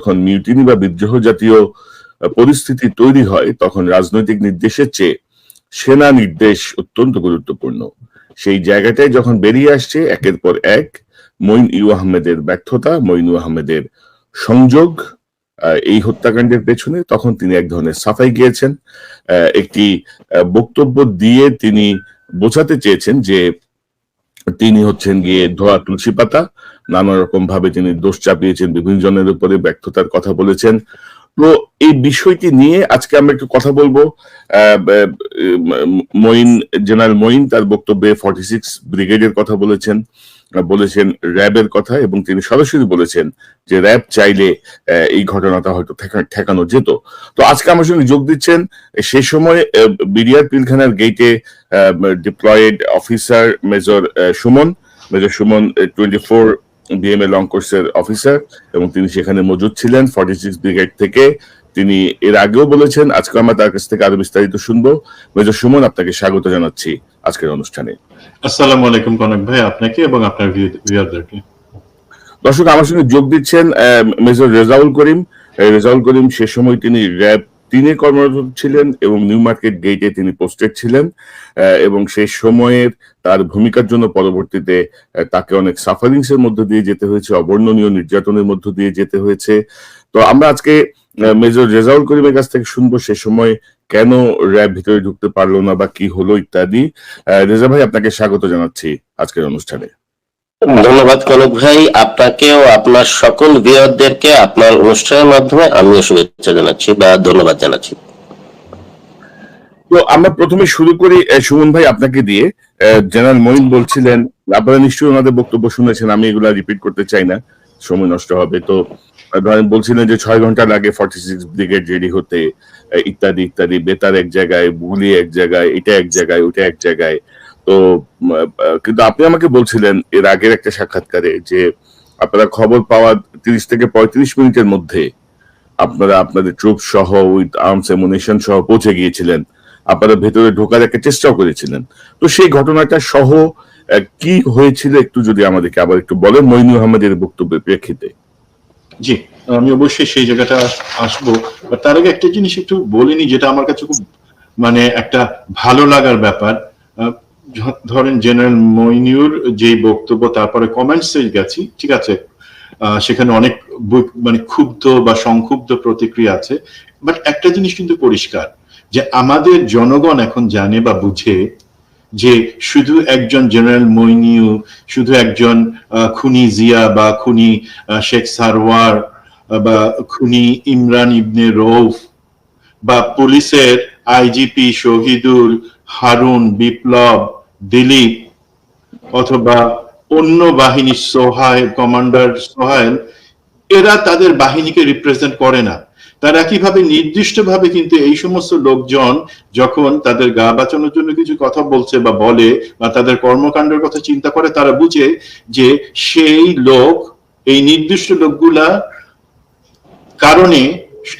যখন মিউটিনি বা বিদ্রোহ জাতীয় পরিস্থিতি তৈরি হয় তখন রাজনৈতিক নির্দেশের চেয়ে সেনা নির্দেশ অত্যন্ত গুরুত্বপূর্ণ। সেই জায়গাটায় যখন বেরিয়ে আসছে একের পর এক মঈন ইউ আহমেদের ব্যর্থতা মঈন ইউ আহমেদের সংযোগ আহ, এই হত্যাকাণ্ডের পেছনে তখন তিনি এক ধরনের সাফাই গিয়েছেন আহ, একটি আহ, বক্তব্য দিয়ে তিনি বোঝাতে চেয়েছেন যে তিনি হচ্ছেন গিয়ে ধোয়া তুলসী পাতা নানা রকম ভাবে তিনি দোষ চাপিয়েছেন, বিভিন্ন জনের উপরে ব্যর্থতার কথা বলেছেন। তো এই বিষয়টি নিয়ে আজকে আমরা একটু কথা বলব। মঈন, জেনারেল মঈন তার বক্তব্যে ফর্টি সিক্স ব্রিগেডের কথা বলেছেন বলেছেন র্যাবের কথা এবং তিনি সরাসরি বলেছেন যে র্যাব চাইলে এই ঘটনাটা হয়তো ঠেকা- ঠেকানো যেত। তো আজকে আমার সঙ্গে যোগ দিচ্ছেন, সে সময় বিডিআর পিলখানার গেটে deployed officer major Sumon. Major Sumon twenty four BMA long কোর্সের অফিসার এবং তিনি সেখানে মজুদ ছিলেন। ফর্টি সিক্স ব্রিগেড থেকে তিনি এর আগেও বলেছেন আজকে আমরা তার কাছ থেকে আরও বিস্তারিত শুনব। মেজর সুমন আপনাকে স্বাগত জানাচ্ছি আজকের অনুষ্ঠানে। আসসালামু আলাইকুম কনক ভাই আপনাকে এবং আপনার ভিউয়ারদেরকে দর্শক আমার সঙ্গে যোগ দিচ্ছেন মেজর রেজাউল করিম। রেজাউল করিম সে সময় তিনি র্যাব তিনে কর্মরত ছিলেন এবং নিউ মার্কেট গেটে তিনি পোস্টেড ছিলেন এবং সেই সময়ের তার ভূমিকার জন্য পরবর্তীতে তাকে অনেক সাফারিংস এর মধ্য দিয়ে যেতে হয়েছে, অবর্ণনীয় নির্যাতনের মধ্য দিয়ে যেতে হয়েছে। তো আমরা আজকে মেজর রেজাউল করিমের কাছ থেকে শুনব সে সময় কেন র্যাব ভিতরে ঢুকতে পারল না বা কি হলো ইত্যাদি। রেজা ভাই, আপনাকে স্বাগত জানাচ্ছি আজকের অনুষ্ঠানে। ধন্যবাদ কনক ভাই। আপনাকেও, আপনার সকল ভিউয়ারদেরকে আপনার অনুষ্ঠানের মাধ্যমে আমিও শুভেচ্ছা জানাচ্ছি বা ধন্যবাদ জানাচ্ছি। তো আমরা প্রথমে শুরু করি সুমন ভাই আপনাকে দিয়ে। জেনারেল মঈন বলছিলেন, আপনারা নিশ্চয়ই ওনাদের বক্তব্য শুনেছেন, আমি এগুলা রিপিট করতে চাই না, সময় নষ্ট হবে। তো ধরেন বলছিলেন যে ছয় ঘণ্টা লাগে ফর্টি সিক্স ব্রিগেড রেডি হতে ইত্যাদি ইত্যাদি, বেতার এক জায়গায় বুলি এক জায়গায়, এটা এক জায়গায়, ওটা এক জায়গায়। তো কিন্তু আপনি আমাকে বলছিলেন এর আগের একটা সাক্ষাৎকারে যে আপনারা খবর পাওয়া তিরিশ থেকে পঁয়ত্রিশ মিনিটের মধ্যে আপনারা আপনাদের ট্রুপ সহ উইথ আর্মস এমুনেশন সহ পৌঁছে গিয়েছিলেন। আপনারা ভেতরে ঢোকার একটা চেষ্টাও করেছিলেন। তো সেই ঘটনাটা সহ কি হয়েছিল একটু যদি আমাদেরকে আবার একটু বলেন মইনু আহমেদের বক্তব্যের প্রেক্ষিতে। জি, আমি অবশ্যই সেই জায়গাটা আসব। তার আগে একটা জিনিস একটু বলিনি যেটা আমার কাছে খুব মানে একটা ভালো লাগার ব্যাপার। ধরেন জেনারেল মইনিউর যে বক্তব্য, তারপরে কমেন্টসে গেছি, ঠিক আছে? সেখানে অনেক মানে ক্ষুব্ধ বা সংক্ষুব্ধ প্রতিক্রিয়া আছে। বাট একটা জিনিস কিন্তু পরিষ্কার, যে আমাদের জনগণ এখন জানে বা বুঝে যে শুধু একজন জেনারেল মইনিউ, শুধু একজন খুনি জিয়া বা খুনি শেখ সারওয়ার বা খুনি ইমরান ইবনে রৌফ বা পুলিশের আইজিপি শহীদুল, হারুন, বিপ্লব দিলীপ অথবা অন্য বাহিনীর সোহাইল কমান্ডার সোহাইল এরা তাদের বাহিনীকে রিপ্রেজেন্ট করে না। তারা কীভাবে নির্দিষ্টভাবে কিন্তু এই সমস্ত লোকজন যখন তাদের গা বাঁচানোর জন্য কিছু কথা বলছে বা বলে বা তাদের কর্মকাণ্ডের কথা চিন্তা করে, তারা বুঝে যে সেই লোক, এই নির্দিষ্ট লোকগুলা কারণে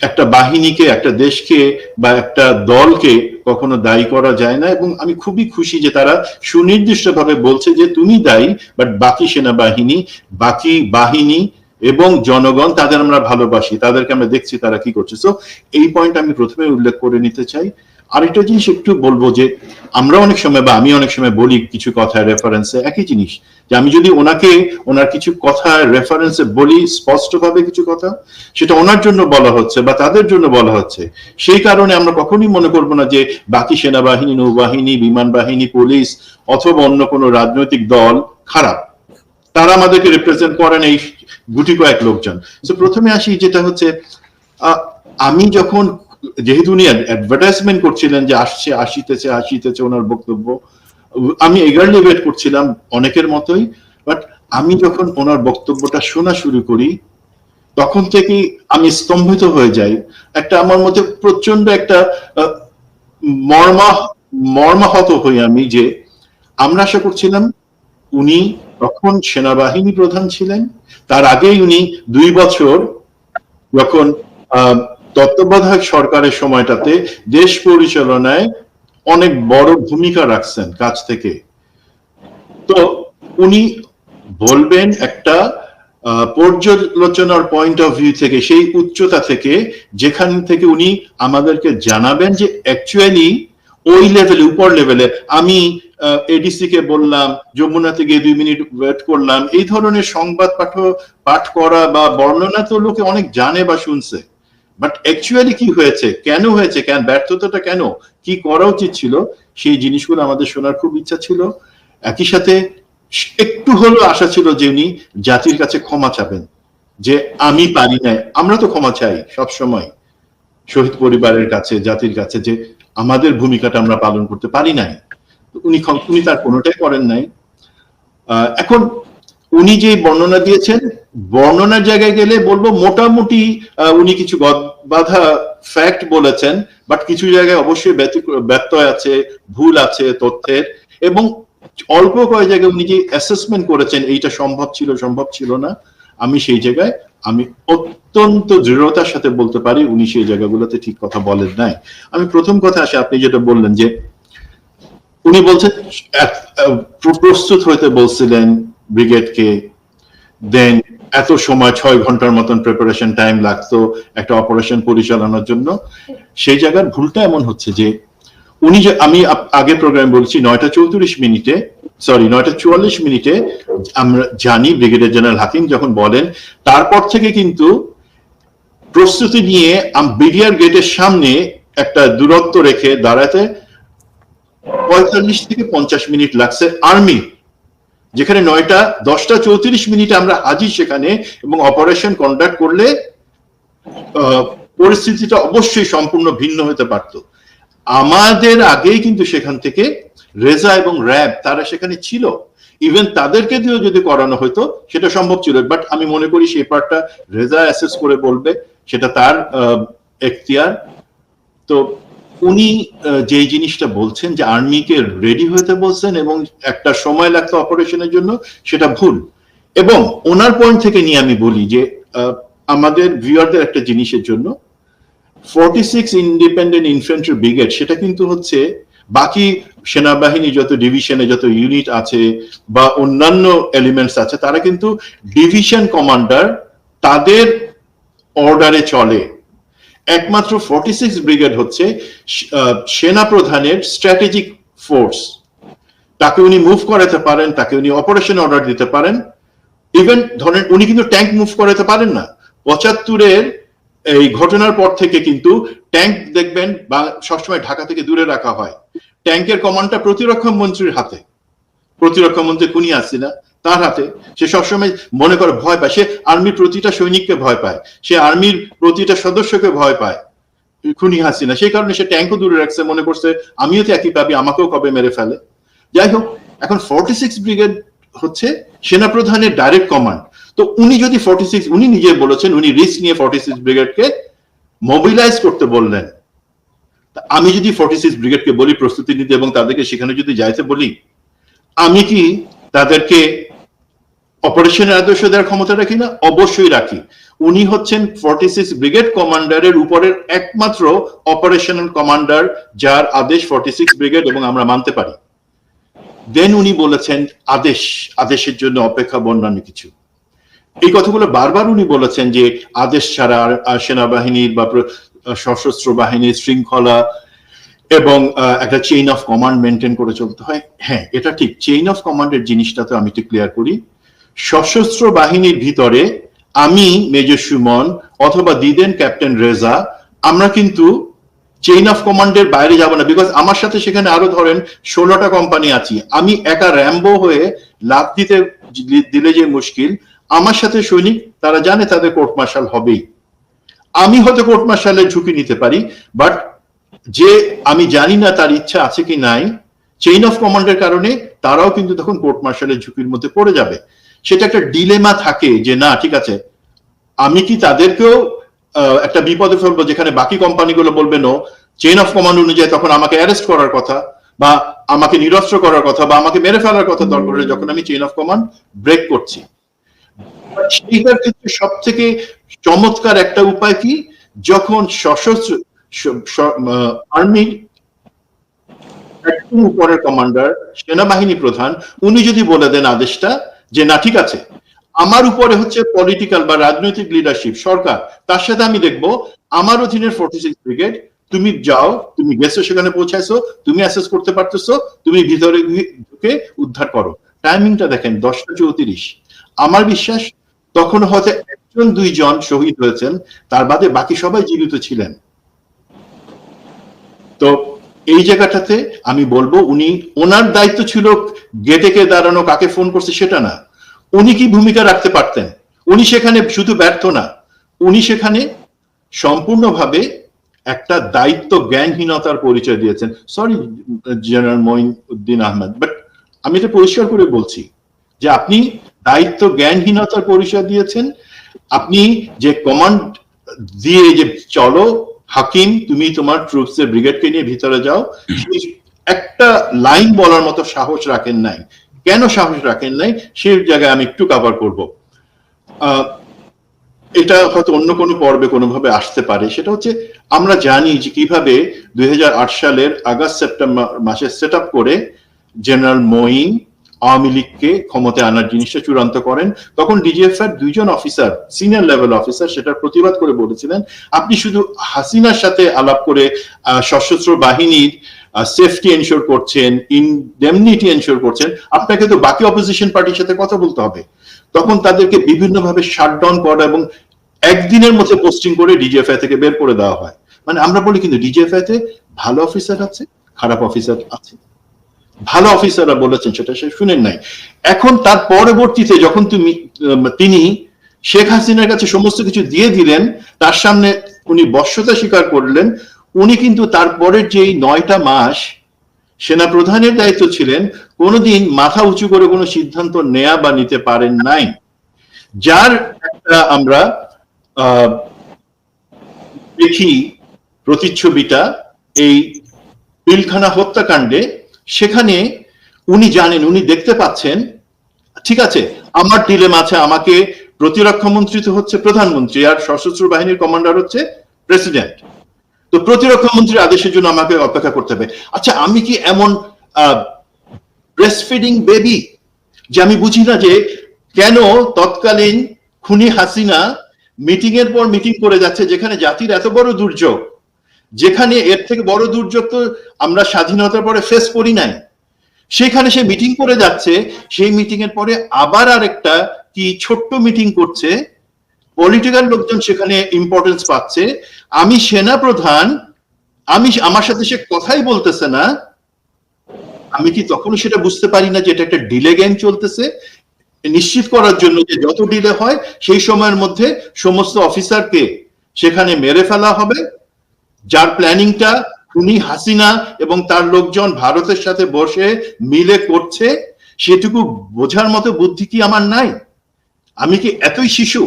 একটা বাহিনীকে, একটা দেশকে বা একটা দলকে কখনো দায়ী করা যায় না এবং আমি খুবই খুশি যে তারা সুনির্দিষ্টভাবে বলছে যে তুমি দায়ী বাট বাকি সেনাবাহিনী, বাকি বাহিনী এবং জনগণ, তাদের আমরা ভালোবাসি, তাদেরকে আমরা দেখছি তারা কি করছে। সো এই পয়েন্ট আমি প্রথমে উল্লেখ করে নিতে চাই। আরেকটা জিনিস একটু বলব যে, আমরা অনেক সময় বা আমি অনেক সময় বলি কিছু কথা রেফারেন্সে একই জিনিস, যে আমি যদি ওনাকে, ওনার কিছু কথা রেফারেন্সে বলি, স্পষ্টভাবে কিছু কথা, সেটা ওনার জন্য বলা হচ্ছে বা তাদের জন্য বলা হচ্ছে, সেই কারণে আমরা কখনোই মনে করব না যে বাকি সেনাবাহিনী, নৌবাহিনী, বিমান বাহিনী, পুলিশ অথবা অন্য কোনো রাজনৈতিক দল খারাপ। তারা আমাদেরকে রিপ্রেজেন্ট করেন এই গুটি কয়েক লোকজন। তো প্রথমে আসি যেটা হচ্ছে আমি যখন যেহেতু উনি অ্যাডভার্টাইজমেন্ট করছিলেন যে আসছে, আসিতেছে আসিতেছে ওনার বক্তব্য, আমি এগারলি ওয়েট করছিলাম অনেকের মতোই বাট আমি যখন ওনার বক্তব্যটা শোনা শুরু করি, তখন থেকেই আমি স্তম্ভিত হয়ে যাই। একটা আমার মধ্যে প্রচণ্ড একটা মর্মা, মর্মাহত হই আমি যে আমরা আশা করছিলাম উনি তখন সেনাবাহিনী প্রধান ছিলেন, তার আগেই উনি দুই বছর যখন তত্ত্বাবধায়ক সরকারের সময়টাতে দেশ পরিচালনায় অনেক বড় ভূমিকা রাখছেন কাছ থেকে। তো উনি বলবেন একটা পর্যালোচনার পয়েন্ট অফ ভিউ থেকে, সেই উচ্চতা থেকে, যেখান থেকে উনি আমাদেরকে জানাবেন যে অ্যাকচুয়ালি ওই লেভেলে উপর লেভেলে আমি এডিসি কে বললাম যমুনাতে গিয়ে দুই মিনিট ওয়েট করলাম, এই ধরনের সংবাদ পাঠ পাঠ করা বা বর্ণনা তো লোকে অনেক জানে বা শুনছে। বাট অ্যাকচুয়ালি কি হয়েছে? কেন হয়েছে? কেন? ব্যর্থতাটা কেন? কি করা উচিত ছিল? সেই জিনিসগুলো আমাদের শোনার খুব ইচ্ছা ছিল। একই সাথে একটু হলেও আশা ছিল যে উনি জাতির কাছে ক্ষমা চাবেন। যে আমি পারি না আমরা তো ক্ষমা চাই সব সময় শহীদ পরিবারের কাছে, জাতির কাছে যে আমাদের ভূমিকাটা আমরা পালন করতে পারি নাই। উনি উনি তার কোনোটাই করেন নাই। এখন উনি যে বর্ণনা দিয়েছেন, বর্ণনার জায়গায় গেলে বলব মোটামুটি উনি কিছু গদ- বাধা ফ্যাক্ট বলেছেন বাট কিছু জায়গায় অবশ্যই ব্যত্যয় আছে, ভুল আছে তথ্যের, এবং অল্প কয়েক জায়গায় উনি যে অ্যাসেসমেন্ট করেছেন, এইটা সম্ভব ছিল সম্ভব ছিল না, আমি সেই জায়গায়, আমি অত্যন্ত দৃঢ়তার সাথে বলতে পারি, উনি সেই জায়গাগুলোতে ঠিক কথা বলেন নাই। আমি প্রথম কথা আসে, আপনি যেটা বললেন যে, উনি বলছেন প্রস্তুত হইতে বলছিলেন ব্রিগেডকে দেন এত সময় ছয় ঘণ্টার মতন প্রিপারেশন টাইম লাগতো একটা অপারেশন পরিচালনার জন্য। সেই জায়গার ভুলটা এমন হচ্ছে যে উনি যে আমি আগে প্রোগ্রাম বলছি নয়টা চৌত্রিশ মিনিটে সরি নয়টা চুয়াল্লিশ মিনিটে আমরা জানি ব্রিগেডিয়ার জেনারেল হাকিম যখন বলেন, তারপর থেকে কিন্তু প্রস্তুতি নিয়ে বিডিআর গেটের সামনে একটা দূরত্ব রেখে দাঁড়াতে পঁয়তাল্লিশ থেকে পঞ্চাশ মিনিট লাগছে আর্মি যেখানে নয়টা, দশটা চৌত্রিশ মিনিটে আমরা হাজির সেখানে এবং অপারেশন কন্ডাক্ট করলে পরিস্থিতিটা অবশ্যই সম্পূর্ণ ভিন্ন হতে পারত। আমাদের আগেই কিন্তু সেখান থেকে রেজা এবং র্যাব তারা সেখানে ছিল। ইভেন তাদেরকে দিয়েও যদি করানো হতো, সেটা সম্ভব ছিল। বাট আমি মনে করি সেই পার্টটা রেজা অ্যাসেস করে বলবে, সেটা তার এখতিয়ার। তো উনি যেই জিনিসটা বলছেন যে আর্মিকে রেডি হতে বলছেন এবং একটা সময় লাগতো অপারেশনের জন্য, সেটা ভুল। এবং ওনার পয়েন্ট থেকে নিয়ে আমি বলি যে আমাদের ভিউয়ারদের একটা জিনিসের জন্য forty six independent infantry brigade সেটা কিন্তু হচ্ছে বাকি সেনাবাহিনী যত ডিভিশনে যত ইউনিট আছে বা অন্যান্য এলিমেন্টস আছে, তারা কিন্তু ডিভিশন কমান্ডার তাদের অর্ডারে চলে। একমাত্র ফর্টি সিক্স ব্রিগেড হচ্ছে সেনা প্রধানের স্ট্র্যাটেজিক ফোর্স তাকে উনি মুভ করাতে পারেন, তাকে উনি অপারেশন অর্ডার দিতে পারেন। ইভেন ধরেন উনি কিন্তু ট্যাঙ্ক মুভ করাতে পারেন না। পঁচাত্তরের এই ঘটনার পর থেকে কিন্তু ট্যাঙ্ক দেখবেন বা সবসময় ঢাকা থেকে দূরে রাখা হয়। ট্যাঙ্কের কমান্ডটা প্রতিরক্ষা মন্ত্রীর হাতে। প্রতিরক্ষা মন্ত্রী খুনি আসিনা তার হাতে সে সবসময় মনে করে ভয় পায়। সে আর্মির প্রতিটা সৈনিককে ভয় পায়। সে আর্মির প্রতিটা সদস্যকে ভয় পায়। খুনি হাসিনা, সেই কারণে সে ট্যাঙ্কও দূরে রাখছে, মনে করছে, আমিও তো একই পাবি, আমাকেও কবে মেরে ফেলে? যাই হোক, এখন ফর্টি সিক্স ব্রিগেড হচ্ছে সেনাপ্রধানের ডাইরেক্ট কমান্ড তো উনি যদি ফর্টি সিক্স উনি নিজে বলেছেন, উনি রিস্ক নিয়ে ফর্টি সিক্স ব্রিগেডকে মোবিলাইজ করতে বললেন। আমি যদি ফর্টি সিক্স ব্রিগেডকে বলি, প্রস্তুতি নিতে এবং তাদেরকে সেখানে যদি যাইতে বলি, আমি কি তাদেরকে অপারেশনের আদর্শ দেওয়ার ক্ষমতা রাখি না, অবশ্যই রাখি। উনি হচ্ছেন ফর্টি সিক্স ব্রিগেড কমান্ডারের উপরের একমাত্র অপারেশনাল কমান্ডার যার আদেশ ফর্টি সিক্স ব্রিগেড এবং আমরা মানতে পারি। দেন উনি বলেছেন, আদেশ, আদেশের জন্য অপেক্ষা বন্যান্য কিছু। এই কথাগুলো বারবার উনি বলেছেন যে আদেশ ছাড়া সেনাবাহিনীর বা সশস্ত্র বাহিনীর শৃঙ্খলা এবং একটা চেইন অফ কমান্ড মেনটেন করে চলতে হয়। হ্যাঁ এটা ঠিক। চেইন অফ কমান্ডের জিনিসটা তো আমি একটু ক্লিয়ার করি। সশস্ত্র বাহিনীর ভিতরে আমি, মেজর সুমন, অথবা দিদেন ক্যাপ্টেন রেজা, আমরা কিন্তু চেইন অফ কমান্ডের বাইরে যাব না বিকজ আমার সাথে সেখানে আরও ধরেন ষোলোটা কোম্পানি আছি। আমি একা র্যাম্বো হয়ে লাভ দিতে দিলে যে মুশকিল, আমার সাথে সৈনিক, তারা জানে তাদের কোর্ট মার্শাল হবেই। আমি হয়তো কোর্ট মার্শালের ঝুঁকি নিতে পারি বাট যে আমি জানি না তার ইচ্ছা আছে কি নাই চেইন অফ কমান্ডের কারণে তারাও কিন্তু তখন কোর্ট মার্শালের ঝুঁকির মধ্যে পড়ে যাবে। সেটা একটা ডিলেমা থাকে যে না, ঠিক আছে, আমি কি তাদেরকেও একটা বিপদে ফেলব যেখানে বাকি কোম্পানিগুলো বলবে নো চেইন অফ কমান্ড অনুযায়ী তখন আমাকে অ্যারেস্ট করার কথা বা আমাকে নিরস্ত্র করার কথা বা আমাকে মেরে ফেলার কথা দরকার যখন আমি চেইন অফ কমান্ড ব্রেক করছি। সেইটার ক্ষেত্রে সব থেকে চমৎকার একটা উপায় কি? যখন সশস্ত্র আর্মির উপরের কমান্ডার সেনাবাহিনী প্রধান, উনি যদি বলে দেন আদেশটা যে না, ঠিক আছে। আমার উপরে হচ্ছে পলিটিক্যাল বা রাজনৈতিক লিডারশিপ সরকার, তার সাথে আমি দেখব, আমার অধীনের ফোর্টি সিক্স ব্রিগেড তুমি যাও, তুমি গেছো, সেখানে পৌঁছাইছো, তুমি অ্যাসেস করতে পারতেছো, তুমি ভিতরে ঢুকে উদ্ধার করো। টাইমিংটা দেখেন, দশটা চৌত্রিশ। আমার বিশ্বাস, তখন হয়তো একজন, দুইজন শহীদ হয়েছেন, তার বাদে বাকি সবাই জীবিত ছিলেন। তো এই জায়গাটাতে আমি বলব উনি ওনার দায়িত্ব ছিল গেটে কে দাঁড়ানো, কাকে ফোন করছে সেটা না। উনি কি ভূমিকা রাখতে পারতেন? উনি সেখানে শুধু ব্যর্থ না, উনি সেখানে সম্পূর্ণভাবে একটা দায়িত্ব জ্ঞানহীনতার পরিচয় দিয়েছেন। Sorry general Moeen Uddin Ahmed but আমি এটা পরিষ্কার করে বলছি যে আপনি দায়িত্ব জ্ঞানহীনতার পরিচয় দিয়েছেন। আপনি যে কমান্ড দিয়ে যে চলো হাকিম, তুমি তোমার ট্রুপসের ব্রিগেডকে নিয়ে ভিতরে যাও। একটা লাইন বলার মতো সাহস রাখেন নাই। কেন সাহস রাখেন নাই? সেই জায়গায় আমি একটু কভার করব। এটা হয়তো অন্য কোনো পর্বে কোনোভাবে আসতে পারে। সেটা হচ্ছে, আমরা জানি যে কীভাবে দুই হাজার আট সালের আগস্ট, সেপ্টেম্বর মাসে সেট করে জেনারেল মঈন আওয়ামী লীগকে ক্ষমতায় আনার জিনিসটা চূড়ান্ত করেন। তখন ডিজিএফ এর দুইজন অফিসার সিনিয়র লেভেল অফিসার সেটার প্রতিবাদ করে বলেছিলেন, আপনি শুধু হাসিনার সাথে আলাপ করে সশস্ত্র বাহিনীর সেফটি এনশোর করছেন ইনডেমনিটি এনশোর করছেন, আপনাকে তো বাকি অপোজিশন পার্টির সাথে কথা বলতে হবে। তখন তাদেরকে বিভিন্নভাবে শাটডাউন করা এবং একদিনের মধ্যে পোস্টিং করে ডিজিএফআই থেকে বের করে দেওয়া হয়। মানে আমরা বলি কিন্তু ডিজিএফআই তে ভালো অফিসার আছে, খারাপ অফিসার আছে। ভালো অফিসাররা বলেছেন সেটা সে শুনেন নাই। এখন তার পরবর্তীতে যখন তুমি তিনি শেখ হাসিনার কাছে সমস্ত কিছু দিয়ে দিলেন, তার সামনে উনি বশ্যতা স্বীকার করলেন, উনি কিন্তু তারপরের যেই নয়টা মাস সেনা প্রধানের দায়িত্ব ছিলেন, কোনোদিন মাথা উঁচু করে কোনো সিদ্ধান্ত নেয়া বা নিতে পারেন নাই। যার একটা আমরা দেখি প্রতিচ্ছবিটা, এই পিলখানা হত্যাকাণ্ডে সেখানে উনি জানেন, উনি দেখতে পাচ্ছেন, ঠিক আছে, আমার ডিলেম আছে, আমাকে প্রতিরক্ষা মন্ত্রী তো হচ্ছে প্রধানমন্ত্রী, আর সশস্ত্র বাহিনীর কমান্ডার হচ্ছে প্রেসিডেন্ট। তো প্রতিরক্ষা মন্ত্রীর আদেশের জন্য আমাকে অপেক্ষা করতে হবে। আচ্ছা আমি কি এমন ব্রেস্ট ফিডিং বেবি যে আমি বুঝি না যে কেন তৎকালীন খুনি হাসিনা মিটিং এর পর মিটিং করে যাচ্ছে, যেখানে জাতির এত বড় দুর্যোগ? যেখানে এর থেকে বড় দুর্যোগ তো আমরা স্বাধীনতার পরে ফেস করি নাই। সেখানে সে মিটিং করে যাচ্ছে, সেই মিটিং এর পরে আবার আরেকটা কি ছোট্ট মিটিং করছে। পলিটিক্যাল লোকজন সেখানে ইম্পর্টেন্স পাচ্ছে। আমি সেনা প্রধান আমি আমার সাথে সে কথাই বলতেছে না। আমি কি তখনও সেটা বুঝতে পারি না যে এটা একটা ডিলে গেম চলতেছে? নিশ্চিত করার জন্য যে যত ডিলে হয়, সেই সময়ের মধ্যে সমস্ত অফিসারকে সেখানে মেরে ফেলা হবে। যার প্ল্যানিংটা খুনি হাসিনা এবং তার লোকজন ভারতের সাথে বসে মিলে করছে, সেটুকু বোঝার মতো বুদ্ধি কি আমার নাই? আমি কি এতই শিশু?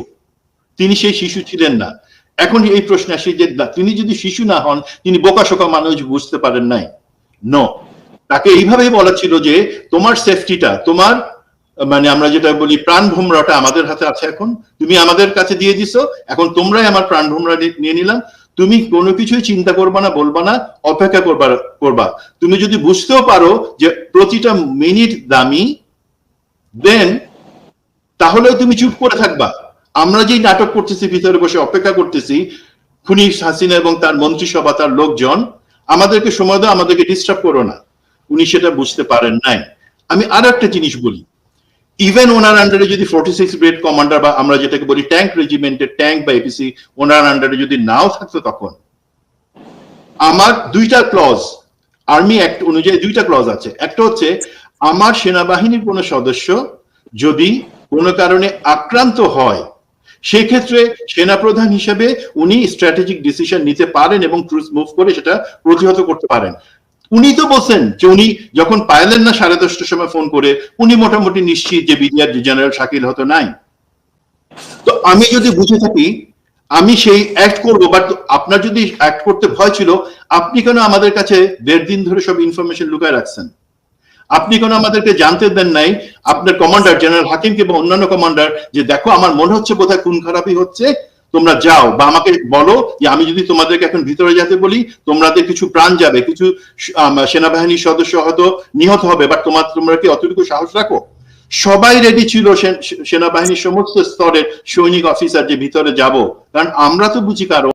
তিনি সেই শিশু ছিলেন না। এখন এই প্রশ্ন আসে যে তিনি যদি শিশু না হন, তিনি বোকাশোকা মানুষ বুঝতে পারেন নাই? ন তাকে এইভাবেই বলা ছিল যে, তোমার সেফটিটা তোমার মানে আমরা যেটা বলি প্রাণ ভোমরাটা আমাদের হাতে আছে এখন। তুমি আমাদের কাছে দিয়ে দিছো, এখন তোমরাই আমার প্রাণ ভোমরা নিয়ে নিলাম। তুমি কোনো কিছুই চিন্তা করবা না, বলবা না, অপেক্ষা করবা করবা। তুমি যদি বুঝতেও পারো যে প্রতিটা মিনিট দামি দেন তাহলেও তুমি চুপ করে থাকবা। আমরা যেই নাটক করতেছি, ভিতরে বসে অপেক্ষা করতেছি, খুনি হাসিনা এবং তার মন্ত্রিসভা, তার লোকজন, আমাদেরকে সময় দাও, আমাদেরকে ডিস্টার্ব করো না। উনি সেটা বুঝতে পারেন নাই। আমি আর একটা জিনিস বলি। ইভেন ওনার আন্ডারে যদি ফোর্টি সিক্স ব্রেড কমান্ডার বা আমরা যেটাকে বলি ট্যাঙ্ক রেজিমেন্টের ট্যাঙ্ক বা এপিসি ওনার আন্ডারে যদি নাও থাকতো তখন, আমার দুইটা ক্লজ আর্মি অ্যাক্ট অনুযায়ী দুইটা ক্লজ আছে। একটা হচ্ছে, আমার সেনাবাহিনীর কোনো সদস্য যদি কোনো কারণে আক্রান্ত হয়, সেক্ষেত্রে সেনাপ্রধান হিসেবে উনি স্ট্র্যাটেজিক ডিসিশন নিতে পারেন এবং ট্রুস মুভ করে সেটা প্রতিহত করতে পারেন। উনি তো বলছেন যে উনি যখন পাইলেন না সাড়ে দশটার সময় ফোন করে, উনি মোটামুটি নিশ্চিত যে বিডিআর জেনারেল শাকিল হতো নাই। তো আমি যদি বুঝে থাকি, আমি সেই অ্যাক্ট করব বাট আপনার যদি অ্যাক্ট করতে ভয় ছিল, আপনি কেন আমাদের কাছে দেড় দিন ধরে সব ইনফরমেশন লুকায় রাখছেন? আপনি কেন আমাদেরকে জানতে দেন নাই? আপনার কমান্ডার জেনারেল হাকিমকে বা অন্যান্য কমান্ডার যে দেখো আমার মনে হচ্ছে বোধহয় খুন খারাপই হচ্ছে তোমরা যাও। বা আমাকে বলো যে আমি যদি তোমাদেরকে এখন ভিতরে যেতে বলি তোমাদের কিছু প্রাণ যাবে, কিছু সেনাবাহিনীর সদস্য হয়তো নিহত হবে বাট তোমার, তোমরা কি অতটুকু সাহস রাখো? সবাই রেডি ছিল সেনাবাহিনীর সমস্ত স্তরের সৈনিক অফিসার যে ভিতরে যাব। কারণ আমরা তো বুঝি কারণ